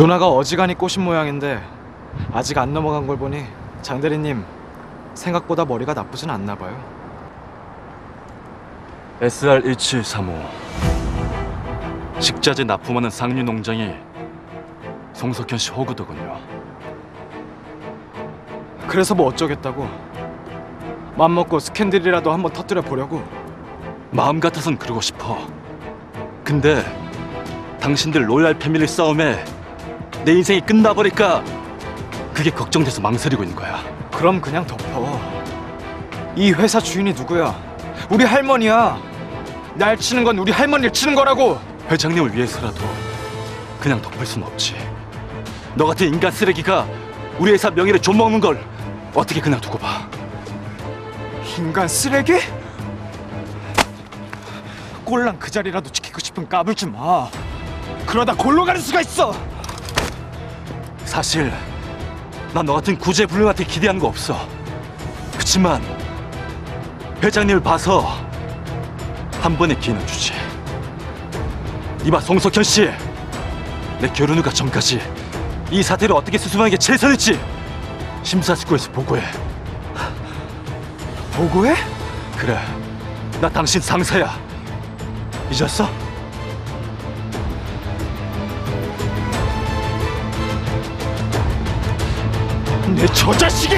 누나가 어지간히 꼬신 모양인데 아직 안 넘어간 걸 보니 장 대리님 생각보다 머리가 나쁘진 않나 봐요. SR 1735 식자재 납품하는 상류 농장이 송석현 씨 호구더군요. 그래서 뭐 어쩌겠다고. 맘 먹고 스캔들이라도 한번 터뜨려 보려고. 마음 같아선 그러고 싶어. 근데 당신들 로얄 패밀리 싸움에 내 인생이 끝나버릴까 그게 걱정돼서 망설이고 있는 거야. 그럼 그냥 덮어. 이 회사 주인이 누구야? 우리 할머니야. 날 치는 건 우리 할머니를 치는 거라고. 회장님을 위해서라도 그냥 덮을 순 없지. 너 같은 인간 쓰레기가 우리 회사 명예를 좀먹는 걸 어떻게 그냥 두고 봐. 인간 쓰레기? 꼴랑 그 자리라도 지키고 싶은 까불지 마. 그러다 골로 가는 수가 있어. 사실 난 너 같은 구제불능한테 기대하는 거 없어. 그치만 회장님을 봐서 한 번의 기회는 주지. 이봐 송석현 씨, 내 결혼 후가 전까지 이 사태를 어떻게 수습하는 게 최선일지 심사숙고해서 보고해. 보고해? 그래, 나 당신 상사야. 잊었어? 저 자식이!